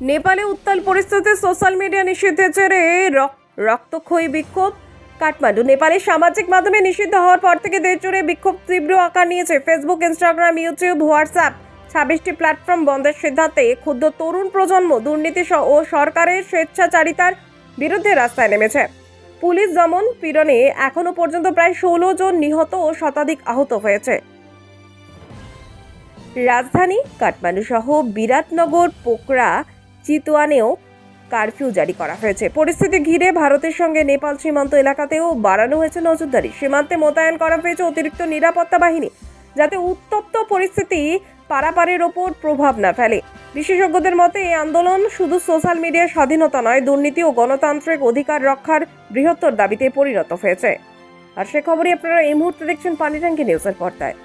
নেপালে উত্তাল পরিস্থিতি সোশ্যাল মিডিয়া নিষিদ্ধের জেরে রক- রক্তক্ষয়ী বিক্ষোভ কাঠমান্ডু। নেপালে সামাজিক মাধ্যমে নিষিদ্ধ হওয়ার পর থেকে দেশ জুড়ে বিক্ষোভ তীব্র আকার নিয়েছে ফেসবুক ইনস্টাগ্রাম ইউটিউব হোয়াটসঅ্যাপ ছাব্বিশটি প্ল্যাটফর্ম বন্ধের সিদ্ধান্তে ক্ষুদ্র তরুণ প্রজন্ম দুর্নীতি ও সরকারের স্বেচ্ছাচারিতার বিরুদ্ধে রাস্তায় নেমেছে। পুলিশ দমন পীড়নে এখনও পর্যন্ত প্রায় ষোলো জন নিহত ও শতাধিক আহত হয়েছে। রাজধানী কাঠমান্ডু সহ বিরাটনগর পোকরা চিতওয়ানেও কারফিউ জারি করা হয়েছে। পরিস্থিতি ঘিরে ভারতের সঙ্গে নেপাল সীমান্ত এলাকাতেও বাড়ানো হয়েছে নজরদারি। সীমান্তে মোতায়েন করা হয়েছে অতিরিক্ত নিরাপত্তা বাহিনী, যাতে উত্তপ্ত পরিস্থিতি পারাপারের ওপর প্রভাব না ফেলে। বিশেষজ্ঞদের মতে, এই আন্দোলন শুধু সোশ্যাল মিডিয়ার স্বাধীনতা নয়, দুর্নীতি ও গণতান্ত্রিক অধিকার রক্ষার বৃহত্তর দাবিতে পরিণত হয়েছে। আর সে খবরই আপনারা এই মুহূর্তে দেখছেন পানিটাঙ্কি নিউজের পর্দায়।